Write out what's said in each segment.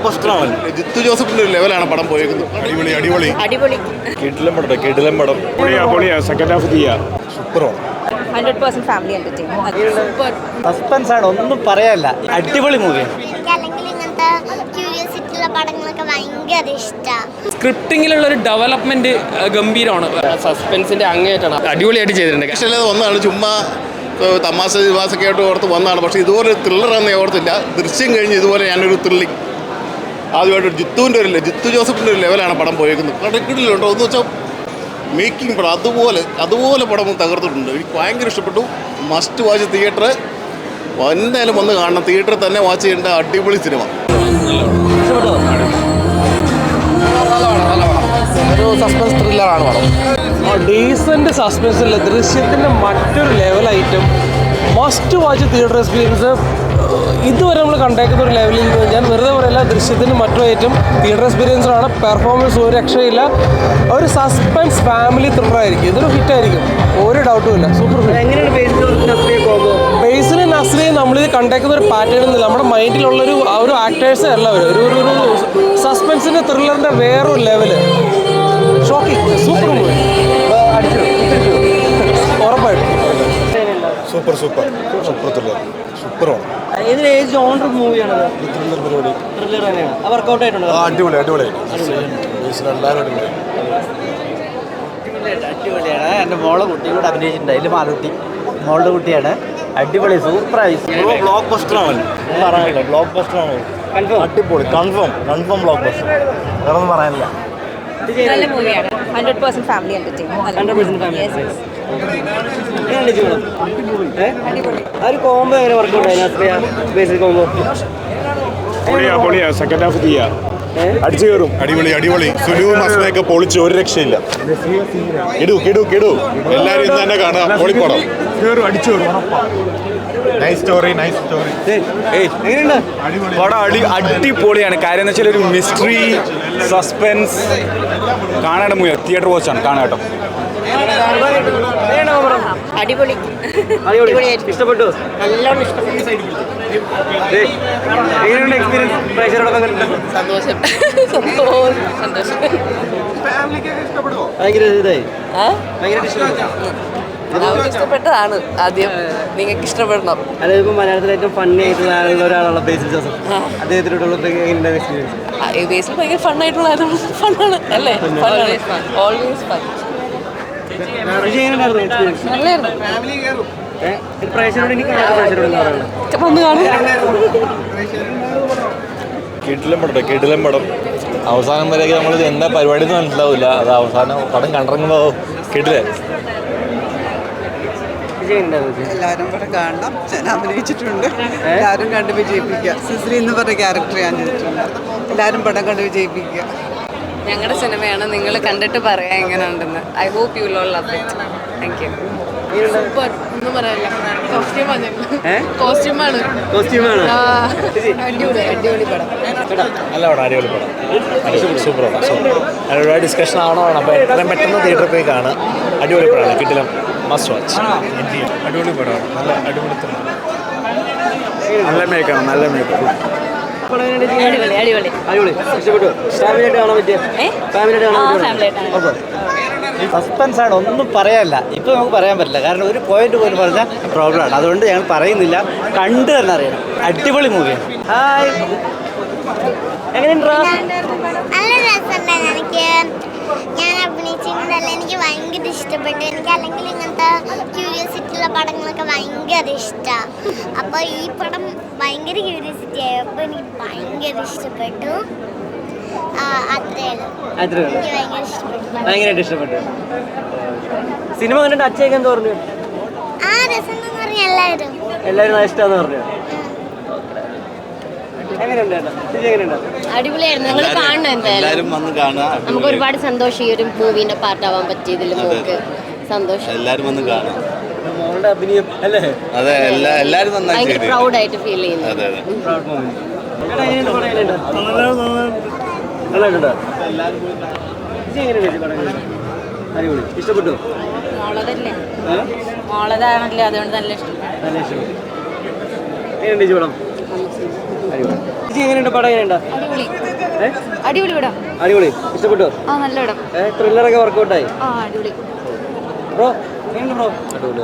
Block Jithu ജോസഫിന്റെ ഒരു ലെവലാണ് പടം പോയേക്കുന്നത്. അടിപൊളി അടിപൊളി. അടിപൊളി. കിടിലം പടം കിടിലം പടം. പൊളിയാ പൊളിയാ സെക്കൻഡ് ഹാഫ് തീയാ സൂപ്പറാണ്. Hundred percent family entertainment super suspense ആണ് ഒന്നും പറയാല്ല അടിപൊളി മൂവിയാണ് സ്ക്രിപ്റ്റിങ്ങിലുള്ള ഒരു ഡെവലപ്മെന്റ് ഗംഭീരമാണ്. സസ്പെൻസിന്റെ അങ്ങേയറ്റാണ് അടിപൊളിയായിട്ട് ചെയ്തിട്ടുണ്ട്. ഇഷ്ടമില്ലാതെ ഒന്നാണ് ചുമ്മാ തമാശ വിവാസമൊക്കെ ആയിട്ട് ഓർത്ത് വന്നതാണ്. പക്ഷേ ഇതുപോലെ ത്രില്ലറാന്ന് ഞാൻ ഓർത്തില്ല. ദൃശ്യം കഴിഞ്ഞ് ഇതുപോലെ ഞാനൊരു ത്രില്ലിങ് ആദ്യമായിട്ട് ജിത്തുവിന്റെ ഒരു ജിത്തു ജോസഫിന്റെ ഒരു ലെവലാണ് പടം പോയേക്കുന്നത്. കടക്കിടിലുണ്ടോ എന്ന് വെച്ചാൽ മേക്കിംഗ് പടം അതുപോലെ അതുപോലെ പടം തകർത്തിട്ടുണ്ട്. എനിക്ക് ഭയങ്കര ഇഷ്ടപ്പെട്ടു. മസ്റ്റ് വാച്ച് തിയേറ്റർ എന്തായാലും വന്ന് കാണണം. തിയേറ്ററിൽ തന്നെ വാച്ച് ചെയ്യേണ്ട അടിപൊളി സിനിമ. ഒരു സസ്പെൻസ് ത്രില്ലറാണ് പടം. ഡീസന്റ് സസ്പെൻസ് ഇല്ല ദൃശ്യത്തിന്റെ മറ്റൊരു level item must watch theatre experience ഇതുവരെ നമ്മൾ കണ്ടേക്കുന്ന ഒരു ലെവലിൽ ഞാൻ ദൃശ്യത്തിന് മറ്റൊരു ഐറ്റം തിയേറ്റർ എക്സ്പീരിയൻസിലാണ് പെർഫോമൻസ് ഒരു രക്ഷയില്ല. ഒരു സസ്പെൻസ് ഫാമിലി ത്രില്ലർ ആയിരിക്കും. ഇതൊരു ഹിറ്റ് ആയിരിക്കും. ഒരു ഡൗട്ടും ഇല്ല. സൂപ്പർ ബേസിൽ നസ്രിയെ നമ്മളിത് കണ്ടേക്കുന്ന ഒരു പാറ്റേൺ ഒന്നുമില്ല. നമ്മുടെ മൈൻഡിലുള്ളൊരു ആ ഒരു ആക്ടേഴ്സ് അല്ല അവർ ഒരു ഒരു സസ്പെൻസിന്റെ ത്രില്ലറിന്റെ വേറൊരു level shocking super movie super super super thriller സൂപ്പറാണ് ഇതിന് ഏജ് ഓണർ മൂവിയാണ് ത്രില്ലർ ആയിട്ടുണ്ട് അടിപൊളി അടിപൊളി. അടിപൊളിയാണ്. എന്റെ മോളെ കുട്ടിയും കൂടെ അഭിനയിച്ചിട്ടുണ്ട്. അതിൽ മാലൂട്ടി മോളുടെ കുട്ടിയാണ്. അടിപൊളി സൂപ്പറായി ബ്ലോക്ക് ബസ്റ്റർ ആണ്. പറയാനില്ല. ബ്ലോക്ക് ബസ്റ്റർ ആണ് അടിപൊളി. കൺഫേം കൺഫേം ബ്ലോക്ക് ബസ്റ്റർ വേറെ ഒന്നും പറയാനില്ല നല്ല മൂവിയാണ്. ഹൺഡ്രഡ് പെർസെന്റ് ഫാമിലി എന്റർടൈൻമെന്റ് ഒരു കോംബോ എങ്ങനെ വർക്കൗട്ട് ആയി ബേസിക് കോംബോ പൊളിയാ പൊളിയാ സെക്കൻഡ് ഹാഫ് തീയാ. അടിച്ചു കയറും. അടിപൊളി അടിപൊളി. സുലുവും അസ്മയൊക്കെ പൊളിച്ച് ഒരു രക്ഷയില്ല. കിടു കിടു കിടു. എല്ലാരും ഇന്ന് തന്നെ കാണാം. പൊളിപ്പടം. നൈസ് സ്റ്റോറി നൈസ് സ്റ്റോറി പടം അടി അടിപൊളിയാണ്. കാര്യം എന്ന് വെച്ചാൽ ഒരു മിസ്റ്ററി സസ്പെൻസ് കാണേണ്ട മൂവി തിയേറ്റർ വാച്ചാണ് കാണാട്ടോ കേട്ടോ. അടിപൊളി. ഇഷ്ടപ്പെട്ടു? നല്ലോണം എങ്ങനെയുണ്ട് എക്സ്പീരിയൻസ് പ്രേക്ഷകരോടൊപ്പം സന്തോഷം. സന്തോഷം. സന്തോഷം ഭയങ്കര ഇതായി. ആ? ഭയങ്കര ഇഷ്ടപ്പെട്ടു. അവർക്ക് ഇഷ്ടപ്പെട്ടതാണ് ആദ്യം. നിങ്ങൾക്ക് ഇഷ്ടപ്പെടണം. അതായത് ഇപ്പൊ മലയാളത്തിൽ ഏറ്റവും ഫണ്ണി ആയിട്ടുള്ള ഒരാളുള്ള ഒരാളാണ് ബേസിൽ ജോസഫ്. അദ്ദേഹത്തിനോടുള്ള എക്സ്പീരിയൻസ് ബേസിൽ ഭയങ്കര ഫണ്ണായിട്ടുള്ള ഫണ്ണാണ് അല്ലേ? ഓൾവേസ് ഫൺ കിടിലം പടം കിടിലം പടം. അവസാനം വരെയൊക്കെ നമ്മൾ എന്താ പരിപാടി എന്ന് മനസ്സിലാവില്ല അത് അവസാനം പടം കണ്ടിറങ്ങുമ്പോൾ കിടില. എല്ലാവരും കൂടെ കാണണം. ഞാൻ അഭിനയിച്ചിട്ടുണ്ട്. എല്ലാവരും കണ്ട് വിജയിപ്പിക്കുക. സിസിലി എന്ന് പറഞ്ഞ ക്യാരക്ടർ ഞാൻ ചെയ്തിട്ടുണ്ട്. എല്ലാവരും പടം കണ്ട് വിജയിപ്പിക്കുക. ഞങ്ങളുടെ സിനിമയാണ് നിങ്ങൾ കണ്ടിട്ട് പറയാം എങ്ങനെ ഉണ്ടെന്ന് I hope you all love it thank you super ഒന്നും പറയാനില്ല. കോസ്റ്റ്യൂമാണ് കോസ്റ്റ്യൂമാണ് കോസ്റ്റ്യൂമാണ് അടിപൊളി അടിപൊളി പടം. നല്ല പടം അടിപൊളി പടം. സൂപ്പർ പടം സൂപ്പർ അതിലൊരു ഡിസ്കഷൻ ആണോ അപ്പോൾ എത്രയും പെട്ടെന്ന് തിയേറ്ററിൽ പോയി കാണാം അടിപൊളി പടമാണ്. കിടിലം മസ്റ്റ് വാച്ച് അടിപൊളി പടമാണ്. നല്ല അടിപൊളി നല്ല മേക്കാണ് നല്ല മേക്കാണ് അടിപൊളി അടിപൊളി. അടിപൊളി. ഇഷ്ടപ്പെട്ടു? ഫാമിലി ആയിട്ട് കാണാൻ പറ്റിയ ഫാമിലി ആയിട്ട് കാണാൻ ഫാമിലി സസ്പെൻസ് ആണ് ഒന്നും പറയാനില്ല. ഇപ്പൊ നമുക്ക് പറയാൻ പറ്റില്ല. കാരണം ഒരു പോയിന്റ് പോലും പറഞ്ഞാൽ പ്രോബ്ലം ആണ്. അതുകൊണ്ട് ഞങ്ങൾ പറയുന്നില്ല. കണ്ടു തന്നെ അറിയണം. അടിപൊളി മൂവിയാണ് ഹായ് നല്ല രസമുണ്ടായിരുന്നു എനിക്ക്. ഞാൻ എനിക്ക് ഭയങ്കര ഇഷ്ടപ്പെട്ടു. എനിക്ക് അല്ലെങ്കിൽ ഇങ്ങനത്തെ ക്യൂരിയോസിറ്റി ഉള്ള പടങ്ങളൊക്കെ ഭയങ്കര ഇഷ്ടമാണ് അപ്പോൾ ഈ പടം ഭയങ്കര ക്യൂരിയോസിറ്റി ആയപ്പോൾ എനിക്ക് ഭയങ്കര ഇഷ്ടപ്പെട്ടു. എനിക്ക് ഭയങ്കര ഇഷ്ടപ്പെട്ടു. ഭയങ്കരമായിട്ട് ഇഷ്ടപ്പെട്ടു. സിനിമ കണ്ടിട്ട് അച്ഛയൊക്കെ എന്ത് പറഞ്ഞു? എല്ലാവരും. എല്ലാവരും ഇഷ്ടമാന്ന് പറഞ്ഞു എങ്ങനെയുണ്ട് ചേട്ടാ ചേച്ചി എങ്ങനെയുണ്ട് അടിപൊളിയായിരുന്നു. നിങ്ങൾ കാണണം എന്തായാലും. നമുക്ക് ഒരുപാട് സന്തോഷം ഈ ഒരു മൂവിന്റെ പാർട്ടാവാൻ പറ്റിയതിൽ നമുക്ക് സന്തോഷം. എല്ലാവരും വന്ന് കാണാം മോളുടെ അഭിനയം അല്ലേ? അതെ നന്നായി പ്രൗഡ് ആയിട്ട് ഫീൽ ചെയ്യുന്നു. അതെ. അതെ? അടിപൊളി. ഇഷ്ടപ്പെട്ടു? മോളതല്ലേ? ഏ? മോളതാണല്ലേ അതുകൊണ്ട് നല്ല ഇഷ്ടം നല്ല ഇഷ്ടപ്പെട്ടു. എങ്ങനെയുണ്ട് ചേച്ചി എങ്ങനെയുണ്ട്? പടം എങ്ങനെയുണ്ട്? അടിപൊളി? അടിപൊളി ഇവിടം അടിപൊളി. ഇഷ്ടപ്പെട്ടോ? ആ നല്ല ഇടം ത്രില്ലറൊക്കെ വർക്കൗട്ടായി? ആ അടിപൊളി. ബ്രോ എങ്ങനെയുണ്ട് ബ്രോ? അടിപൊളി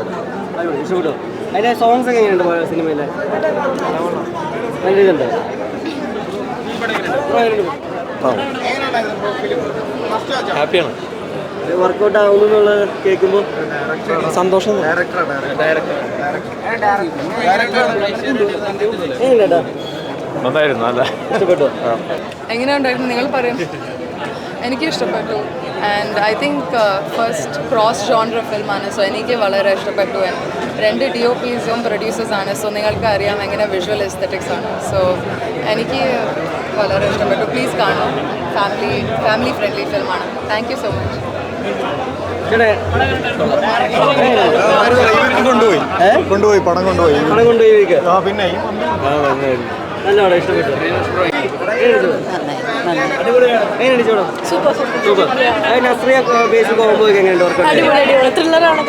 അടിപൊളി. ഇഷ്ടപ്പെട്ടോ? അതിന്റെ സോങ്സ് ഒക്കെ എങ്ങനെയുണ്ട് സിനിമയിലെ? നല്ല ഇതുണ്ട് ബ്രോ? എങ്ങനെയുണ്ട് ഹാപ്പിയാണ്. വർക്കൗട്ട് ആവുന്നു എന്നുള്ളത് കേൾക്കുമ്പോൾ സന്തോഷം എങ്ങനെയുണ്ടാ നന്നായിരുന്നു അല്ല ഇഷ്ടപ്പെട്ടു. എങ്ങനെ ഉണ്ടായിരുന്നു നിങ്ങൾ പറയും. എനിക്ക് ഇഷ്ടപ്പെട്ടു. And I think first cross genre ഫിൽമാണ് so എനിക്ക് വളരെ ഇഷ്ടപ്പെട്ടു. രണ്ട് ഡി ഒ പീസും പ്രൊഡ്യൂസേഴ്സാണ് സോ നിങ്ങൾക്ക് അറിയാം എങ്ങനെ വിഷ്വൽ എസ്തറ്റിക്സ് ആണ്. സോ എനിക്ക് വളരെ ഇഷ്ടപ്പെട്ടു. പ്ലീസ് കാണും. ഫാമിലി ഫാമിലി ഫ്രണ്ട്ലി ഫിൽമാണ് താങ്ക് യു സോ മച്ച് കൊണ്ടുപോയി? കൊണ്ടുപോയി പടം കൊണ്ടുപോയി. പണം കൊണ്ടുപോയി പിന്നെ നല്ല പടം ഇഷ്ടപ്പെട്ടു super. Super. Nazriya Basil combo എങ്ങനെയുണ്ട് അടിപൊളി ത്രില്ലറാണ്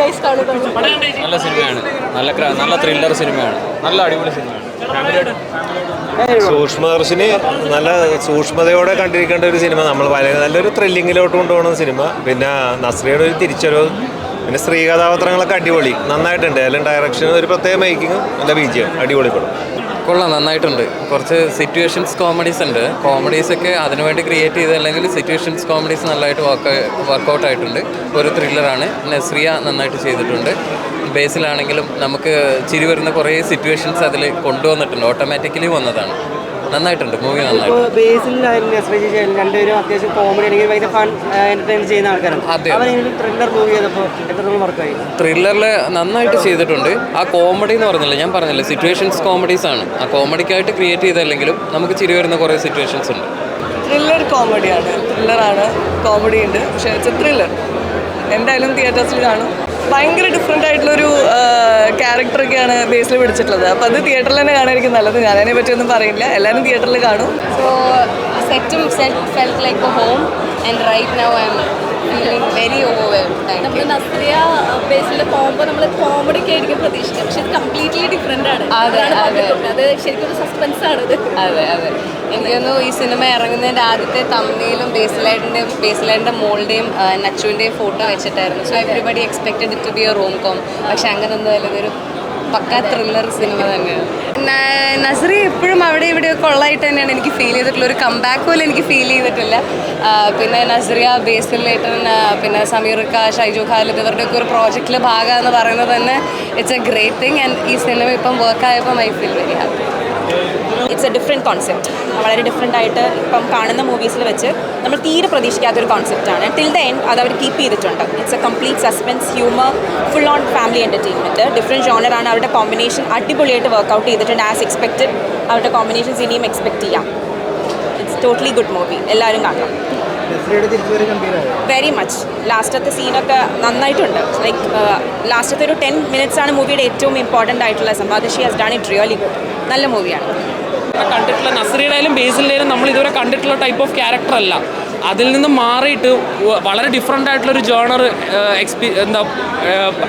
നല്ല സിനിമയാണ്. നല്ല നല്ല ത്രില്ലർ സിനിമയാണ്. നല്ല അടിപൊളി സിനിമയാണ്. സൂക്ഷ്മദർശിനി നല്ല സൂക്ഷ്മതയോടെ കണ്ടിരിക്കേണ്ട ഒരു സിനിമ. നമ്മൾ വളരെ നല്ലൊരു ത്രില്ലിങ്ങിലോട്ട് കൊണ്ടുപോകുന്ന സിനിമ. പിന്നെ നസ്രിയുടെ ഒരു തിരിച്ചറിവ് പിന്നെ സ്ത്രീ കഥാപാത്രങ്ങളൊക്കെ അടിപൊളി. നന്നായിട്ടുണ്ട്. എല്ലാം ഡയറക്ഷനും ഒരു പ്രത്യേക മേക്കിങ്ങും നല്ല ബീജിയം അടിപൊളി പടം കൊള്ളാം നന്നായിട്ടുണ്ട്. കുറച്ച് സിറ്റുവേഷൻസ് കോമഡീസ് ഉണ്ട്. കോമഡീസ് ഒക്കെ അതിനുവേണ്ടി ക്രിയേറ്റ് ചെയ്ത് അല്ലെങ്കിൽ സിറ്റുവേഷൻസ് കോമഡീസ് നല്ലതായിട്ട് വർക്ക് വർക്കൗട്ട് ആയിട്ടുണ്ട്. ഒരു ത്രില്ലറാണ് നസ്രിയ നന്നായിട്ട് ചെയ്തിട്ടുണ്ട്. ബേസിലാണെങ്കിലും നമുക്ക് ചിരി വരുന്ന കുറേ സിറ്റുവേഷൻസ് അതിൽ കൊണ്ടുവന്നിട്ടുണ്ട്. ഓട്ടോമാറ്റിക്കലി വന്നതാണ്. നന്നായിട്ടുണ്ട്. മൂവി നന്നായിട്ട് ഇപ്പോൾ ബേസിലായാലും നസ്രിയ ചേച്ചി ആയാലും രണ്ടുപേരും അത്യാവശ്യം കോമഡി അല്ലെങ്കിൽ ഭയങ്കര ഫൺ എന്റർടൈൻ ചെയ്യുന്ന ആൾക്കാരാണ്. അതെ. അവരെങ്കിലും ത്രില്ലർ മൂവി ചെയ്തപ്പോൾ എത്രത്തോളം വർക്കായി ത്രില്ലറിൽ നന്നായിട്ട് ചെയ്തിട്ടുണ്ട്. ആ കോമഡി എന്ന് പറഞ്ഞില്ല ഞാൻ പറഞ്ഞില്ല സിറ്റുവേഷൻസ് കോമഡീസ് ആണ്. ആ കോമഡിക്കായിട്ട് ക്രിയേറ്റ് ചെയ്തല്ലെങ്കിലും നമുക്ക് ചിരി വരുന്ന കുറേ സിറ്റുവേഷൻസ് ഉണ്ട്. ത്രില്ലർ കോമഡിയാണ് ത്രില്ലറാണ് കോമഡി ഉണ്ട്. പക്ഷേ ത്രില്ലർ എന്തായാലും തിയേറ്റേഴ്സിൽ കാണും. ഭയങ്കര ഡിഫറെന്റ് ആയിട്ടുള്ളൊരു ക്യാരക്ടറൊക്കെയാണ് ബേസിൽ പിടിച്ചിട്ടുള്ളത്. അപ്പോൾ അത് തിയേറ്ററിൽ തന്നെ കാണാനായിരിക്കും നല്ലത്. ഞാൻ അതിനെ പറ്റിയൊന്നും പറയില്ല. എല്ലാവരും തിയേറ്ററിൽ കാണും. സോ സെറ്റും set felt like a home and right now I feeling very overwhelmed നമ്മൾ നസ്രിയ ബേസിൽ പോകുമ്പോൾ നമ്മൾ കോമഡിക്ക് ആയിരിക്കും പ്രതീക്ഷിക്കുക. പക്ഷെ ഇത് കംപ്ലീറ്റ്ലി ഡിഫറെന്റ് ആണ്. അതെ, ശരിക്കും ഒരു സസ്പെൻസ് ആണ് ഇത്. അതെ അതെ. എനിക്കൊന്നു ഈ സിനിമ ഇറങ്ങുന്നതിന്റെ ആദ്യത്തെ തമ്മിലും ബേസിലൈറ്റിന്റെ ബേസിലൈറ്റിന്റെ മോളുടെയും നച്ചുവിന്റെയും ഫോട്ടോ വെച്ചിട്ടായിരുന്നു. So everybody expected it to be a rom com പക്ഷെ അങ്ങനൊന്നും അല്ല. ഇതൊരു പക്ക ത്രില്ലർ സിനിമ തന്നെയാണ്. നസറി എപ്പോഴും അവിടെ ഇവിടെ കൊള്ളായിട്ട് തന്നെയാണ്. എനിക്ക് ഫീൽ ചെയ്തിട്ടുള്ള ഒരു കംബാക്ക് പോലും എനിക്ക് ഫീൽ ചെയ്തിട്ടില്ല. പിന്നെ നസറിയ ബേസിലേട്ടൻ പിന്നെ സമീർ ഖാ ഷൈജു ഖാലിദ് ഇവരുടെയൊക്കെ ഒരു പ്രോജക്റ്റിൽ ഭാഗമാണെന്ന് പറയുന്നത് തന്നെ it's a great thing and ഈ സിനിമ ഇപ്പം വർക്കായപ്പം I feel very happy it's a different concept വളരെ ഡിഫറെന്റ് ആയിട്ട് ഇപ്പം കാണുന്ന മൂവീസിൽ വെച്ച് നമ്മൾ തീരെ പ്രതീക്ഷിക്കാത്തൊരു കോൺസെപ്റ്റാണ് ടിൽ ദ എൻഡ് അത് അവർ കീപ്പ് ചെയ്തിട്ടുണ്ട്. It's a complete suspense humour full on family entertainment different ജോണറാണ് അവരുടെ കോമ്പിനേഷൻ അടിപൊളിയായിട്ട് വർക്കൗട്ട് ചെയ്തിട്ടുണ്ട് ആസ് എക്സ്പെക്റ്റഡ് അവരുടെ കോമ്പിനേഷൻസ് ഇനിയും എക്സ്പെക്ട് ചെയ്യാം. ഇറ്റ്സ് ടോട്ടലി ഗുഡ് മൂവി എല്ലാവരും കാണണം. വെരി മച്ച് ലാസ്റ്റത്തെ സീനൊക്കെ നന്നായിട്ടുണ്ട്. ലൈക്ക് ലാസ്റ്റത്തെ ഒരു ടെൻ മിനിറ്റ്സ് ആണ് മൂവിയുടെ ഏറ്റവും ഇമ്പോർട്ടന്റ് ആയിട്ടുള്ള സംഭവം. അത് she has done it really good നല്ല മൂവിയാണ്. കണ്ടിട്ടുള്ള നസ്രീഡായാലും ബേസിലായാലും നമ്മൾ ഇതുവരെ കണ്ടിട്ടുള്ള ടൈപ്പ് ഓഫ് ക്യാരക്ടർ അല്ല. അതിൽ നിന്ന് മാറിയിട്ട് വളരെ ഡിഫറെന്റ് ആയിട്ടുള്ള ഒരു ജോണർ എക്സ്പി എന്താ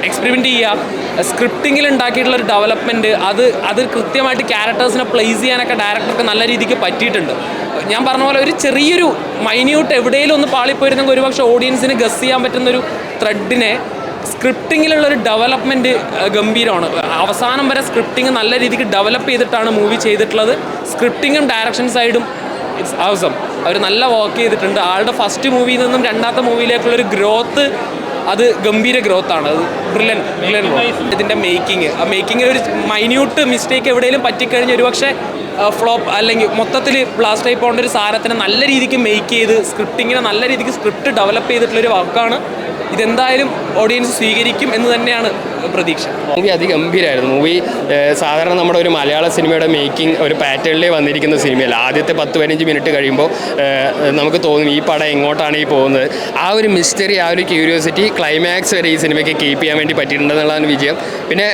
എക്സ്പെരിമെന്റ് ചെയ്യുക സ്ക്രിപ്റ്റിങ്ങിൽ ഉണ്ടാക്കിയിട്ടുള്ള ഒരു ഡെവലപ്മെന്റ് അത് അത് കൃത്യമായിട്ട് ക്യാരക്ടേഴ്സിനെ പ്ലേസ് ചെയ്യാനൊക്കെ ഡയറക്ടർക്ക് നല്ല രീതിക്ക് പറ്റിയിട്ടുണ്ട്. ഞാൻ പറഞ്ഞ പോലെ ഒരു ചെറിയൊരു മൈന്യൂട്ട് എവിടെയെങ്കിലും ഒന്ന് പാളിപ്പോയിരുന്നെങ്കിൽ ഒരുപക്ഷെ ഓഡിയൻസിന് ഗസ് ചെയ്യാൻ പറ്റുന്ന ഒരു ത്രെഡിനെ സ്ക്രിപ്റ്റിങ്ങിലുള്ള ഒരു ഡെവലപ്മെന്റ് ഗംഭീരമാണ്. അവസാനം വരെ സ്ക്രിപ്റ്റിംഗ് നല്ല രീതിക്ക് ഡെവലപ്പ് ചെയ്തിട്ടാണ് മൂവി ചെയ്തിട്ടുള്ളത്. സ്ക്രിപ്റ്റിങ്ങും ഡയറക്ഷൻ സൈഡും ഇറ്റ്സ് അവസം അവർ നല്ല വർക്ക് ചെയ്തിട്ടുണ്ട്. ആളുടെ ഫസ്റ്റ് മൂവിയിൽ നിന്നും രണ്ടാമത്തെ മൂവിയിലേക്കുള്ളൊരു ഗ്രോത്ത് അത് ഗംഭീര ഗ്രോത്ത് ആണ്. അത് ബ്രില്യൻ ബ്രില്യൻ ഇതിന്റെ മേക്കിംഗ് ആ മേക്കിങ്ങിൽ ഒരു മൈന്യൂട്ട് മിസ്റ്റേക്ക് എവിടെയെങ്കിലും പറ്റിക്കഴിഞ്ഞാൽ ഒരുപക്ഷെ ഫ്ലോപ്പ് അല്ലെങ്കിൽ മൊത്തത്തിൽ ബ്ലാസ്റ്റ് ആയി പോകേണ്ട ഒരു സാധനത്തിനെ നല്ല രീതിക്ക് മേക്ക് ചെയ്ത് സ്ക്രിപ്റ്റിങ്ങിനെ നല്ല രീതിക്ക് സ്ക്രിപ്റ്റ് ഡെവലപ്പ് ചെയ്തിട്ടുള്ളൊരു വർക്കാണ് ഇതെന്തായാലും ഓഡിയൻസ് സ്വീകരിക്കും എന്ന് തന്നെയാണ് പ്രതീക്ഷ. മൂവി അതിഗംഭീരമായിരുന്നു മൂവി സാധാരണ നമ്മുടെ ഒരു മലയാള സിനിമയുടെ മേക്കിംഗ് ഒരു പാറ്റേണിലേ വന്നിരിക്കുന്ന സിനിമയല്ല. ആദ്യത്തെ പത്ത് പതിനഞ്ച് മിനിറ്റ് കഴിയുമ്പോൾ നമുക്ക് തോന്നും ഈ പടം എങ്ങോട്ടാണ് ഈ പോകുന്നത്. ആ ഒരു മിസ്റ്ററി ആ ഒരു ക്യൂരിയോസിറ്റി ക്ലൈമാക്സ് വരെ ഈ സിനിമയ്ക്ക് കീപ്പ് ചെയ്യാൻ വേണ്ടി പറ്റിയിട്ടുണ്ടെന്നുള്ളതാണ് വിജയം. പിന്നെ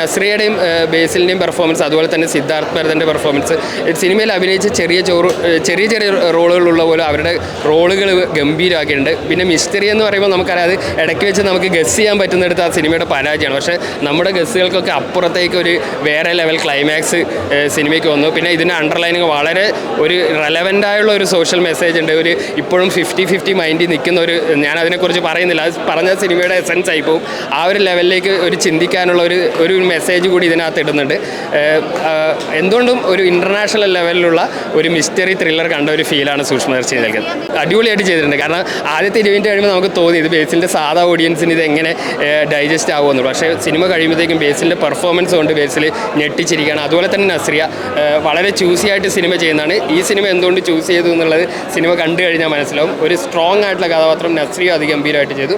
നസ്രിയയുടെയും ബേസിലിന്റെയും പെർഫോമൻസ് അതുപോലെ തന്നെ സിദ്ധാർത്ഥ് ഭരതന്റെ പെർഫോമൻസ് സിനിമയിൽ അഭിനയിച്ച ചെറിയ ചോറ് ചെറിയ ചെറിയ റോളുകളുള്ള പോലെ അവരുടെ റോളുകൾ ഗംഭീരമാക്കിയിട്ടുണ്ട് പിന്നെ മിസ്റ്ററി എന്ന് പറയുമ്പോൾ നമുക്കറിയാം അത് ഇടയ്ക്ക് വെച്ച് നമുക്ക് ഗസ് ചെയ്യാൻ പറ്റുന്നിടത്ത് ആ സിനിമയുടെ പരാജയമാണ്. പക്ഷേ നമ്മുടെ ഗസ്സുകൾക്കൊക്കെ അപ്പുറത്തേക്ക് ഒരു വേറെ ലെവൽ ക്ലൈമാക്സ് സിനിമയ്ക്ക് വന്നു. പിന്നെ ഇതിന്റെ അണ്ടർലൈനിങ് വളരെ ഒരു റെലവന്റ് ആയുള്ള ഒരു സോഷ്യൽ മെസ്സേജ് ഉണ്ട്. ഒരു ഇപ്പോഴും ഫിഫ്റ്റി ഫിഫ്റ്റി മൈൻഡിൽ നിൽക്കുന്ന ഒരു ഞാൻ അതിനെക്കുറിച്ച് പറയുന്നില്ല. അത് പറഞ്ഞ സിനിമയുടെ എസൻസ് ആയി പോകും. ആ ഒരു ലെവലിലേക്ക് ഒരു ചിന്തിക്കാനുള്ള ഒരു ഒരു മെസ്സേജ് കൂടി ഇതിനകത്ത് ഇടുന്നുണ്ട്. എന്തുകൊണ്ടും ഒരു ഇന്റർനാഷണൽ ലെവലിലുള്ള ഒരു മിസ്റ്ററി ത്രില്ലർ കണ്ട ഒരു ഫീലാണ് സൂക്ഷ്മദർശി നൽകുന്നത്. അടിപൊളിയായിട്ട് ചെയ്തിട്ടുണ്ട്. കാരണം ആദ്യത്തെ ഇരുപതിന്റെ കഴിയുമ്പോൾ നമുക്ക് തോന്നി ഇത് ബേസിന്റെ സാധാ ഓഡിയൻസിന് ഇത് എങ്ങനെ ഡൈജസ്റ്റ് ആകുമെന്നുള്ളൂ പക്ഷേ സിനിമ കഴിയുമ്പോഴത്തേക്കും ബേസിലിന്റെ പെർഫോമൻസ് കൊണ്ട് ബേസിൽ ഞെട്ടിച്ചിരിക്കുകയാണ്. അതുപോലെ തന്നെ നസ്രിയ വളരെ ചൂസി ആയിട്ട് സിനിമ ചെയ്യുന്നതാണ്. ഈ സിനിമ എന്തുകൊണ്ട് ചൂസ് ചെയ്തു എന്നുള്ളത് സിനിമ കണ്ടു കഴിഞ്ഞാൽ മനസ്സിലാവും. ഒരു സ്ട്രോങ് ആയിട്ടുള്ള കഥാപാത്രം നസ്രിയ അതിഗംഭീരമായിട്ട് ചെയ്തു.